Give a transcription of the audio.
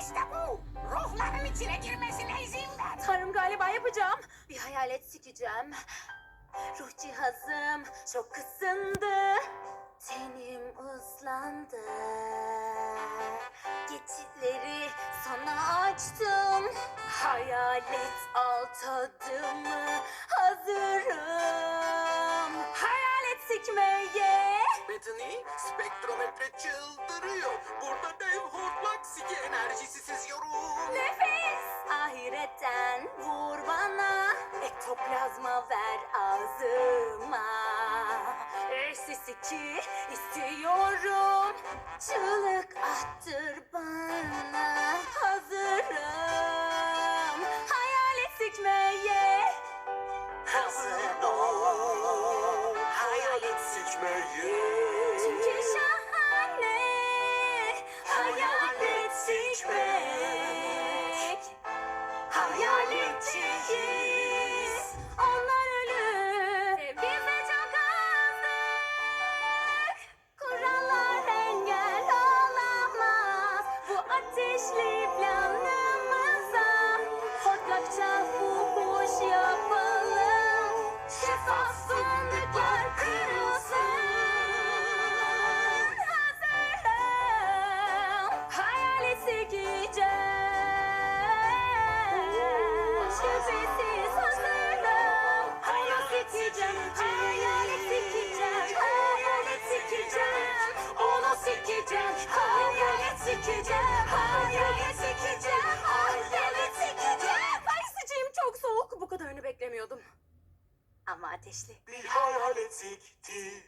İşte bu. Ruhların içine girmesine izin ver. Tanrım galiba yapacağım. Bir hayalet sikeceğim. Ruh cihazım çok ısındı. Tenim ıslandı. Geçitleri sana açtım. Hayalet al tadımı hazırım. Hayalet sikmeye. Bethany, spektrometre çıldırıyor. Ahiretten vur bana. Ektoplazma ver ağzıma. Eşsiz iki istiyorum. Çığlık attır bana. Hazırım. Hayalet sikmeye Hazır ol, hayalet sikmeye. Çünkü şahane sikeceğim Hayalet sikeceğim Hayalet sikeceğim Hayalet sikeceğim. Ay sıcağım çok soğuk. Bu kadarını beklemiyordum. Ama ateşli. Bir hayalet sikti.